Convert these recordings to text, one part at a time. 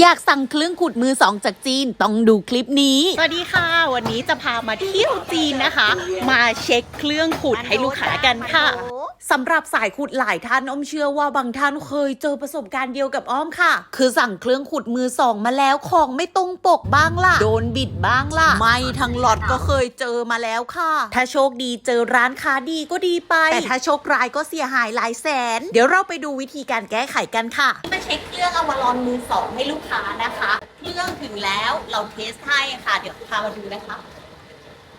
อยากสั่งเครื่องขุดมือสองจากจีนต้องดูคลิปนี้ สวัสดีค่ะ วันนี้จะพามาเที่ยวจีนนะคะ มาเช็คเครื่องขุดให้ลูกค้ากันค่ะ สำหรับสายขุดหลายท่านอ้อมเชื่อว่าบางท่านเคยเจอประสบการณ์เดียวกับอ้อมค่ะ คือสั่งเครื่องขุดมือสองมาแล้วของไม่ตรงปกบ้างล่ะ โดนบิดบ้างล่ะ ไม่ทั้งหลอดก็เคยเจอมาแล้วค่ะ ถ้าโชคดีเจอร้านค้าดีก็ดีไป แต่ถ้าโชคร้ายก็เสียหายหลายแสน เดี๋ยวเราไปดูวิธีการแก้ไขกันค่ะ มาเช็คเครื่องอวารอนมือสองให้ลูกค้านะคะ เครื่องถึงแล้วเราเทสให้ค่ะ เดี๋ยวพามาดูนะคะ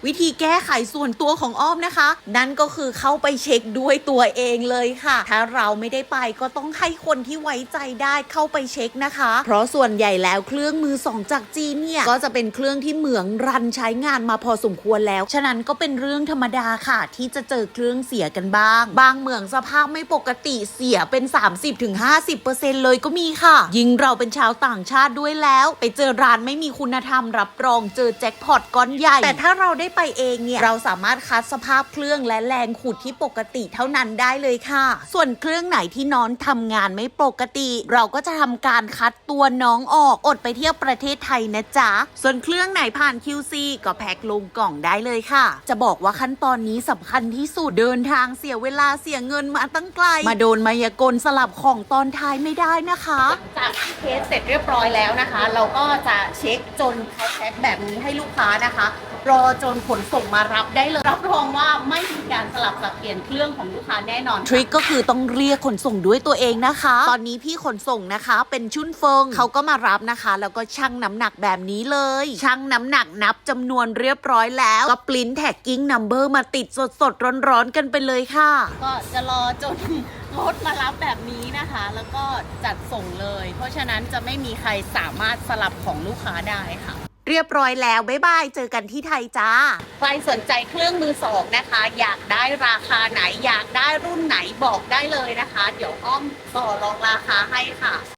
วิธีแก้ไขส่วนตัวของอ้อมนะคะ นั่นก็คือเข้าไปเช็คด้วยตัวเองเลยค่ะ ถ้าเราไม่ได้ไปก็ต้องให้คนที่ไว้ใจได้เข้าไปเช็คนะคะ เพราะส่วนใหญ่แล้วเครื่องมือสองจากจีนเนี่ยก็จะเป็นเครื่องที่เหมืองรันใช้งานมาพอสมควรแล้ว ฉะนั้นก็เป็นเรื่องธรรมดาค่ะ ที่จะเจอเครื่องเสียกันบ้าง บางเหมืองสภาพไม่ปกติเสียเป็น 30-50%เลยก็มีค่ะ ยิ่งเราเป็นชาวต่างชาติด้วยแล้ว ไปเจอร้านไม่มีคุณธรรมรับรองเจอแจ็คพอตก้อนใหญ่ แต่ถ้าเราได้ไปเองเนี่ยเราสามารถคัดสภาพเครื่องและแรงขุดที่ปกติเท่านั้นได้เลยค่ะ ส่วนเครื่องไหนที่น้องทำงานไม่ปกติ เราก็จะทำการคัดตัวน้องออกอดไปเที่ยวประเทศไทยนะจ๊ะ ส่วนเครื่องไหนผ่าน QC ก็แพ็คลงกล่องได้เลยค่ะ จะบอกว่าขั้นตอนนี้สำคัญที่สุดเดินทางเสียเวลาเสียเงินมาตั้งไกล มาโดนมายากลสลับของตอนท้ายไม่ได้นะคะจากที่เทสเสร็จเรียบร้อยแล้วนะคะ เราก็จะเช็คจนเขาแพ็คแบบนี้ให้ลูกค้านะคะ รอจนขนส่งมารับได้เลย รับรองว่าไม่มีการสลับสับเปลี่ยนเครื่องของลูกค้าแน่นอน ทริคก็คือต้องเรียกขนส่งด้วยตัวเองนะคะ ตอนนี้พี่ขนส่งนะคะ เป็นชุนเฟิงเขาก็มารับนะคะ แล้วก็ชั่งน้ำหนักแบบนี้เลยชั่งน้ำหนักนับจำนวนเรียบร้อยแล้วก็ปริ้นแท็กกิ้งนัมเบอร์มาติดสดๆร้อนๆกันไปเลยค่ะ ก็จะรอจนรถมารับแบบนี้นะคะ แล้วก็จัดส่งเลย เพราะฉะนั้นจะไม่มีใครสามารถสลับของลูกค้าได้ค่ะ เรียบร้อยแล้ว บ๊ายบาย เจอกันที่ไทยจ้า ใครสนใจเครื่องมือสองนะคะ อยากได้ราคาไหน อยากได้รุ่นไหนบอกได้เลยนะคะ เดี๋ยวอ้อมต่อรองราคาให้ค่ะ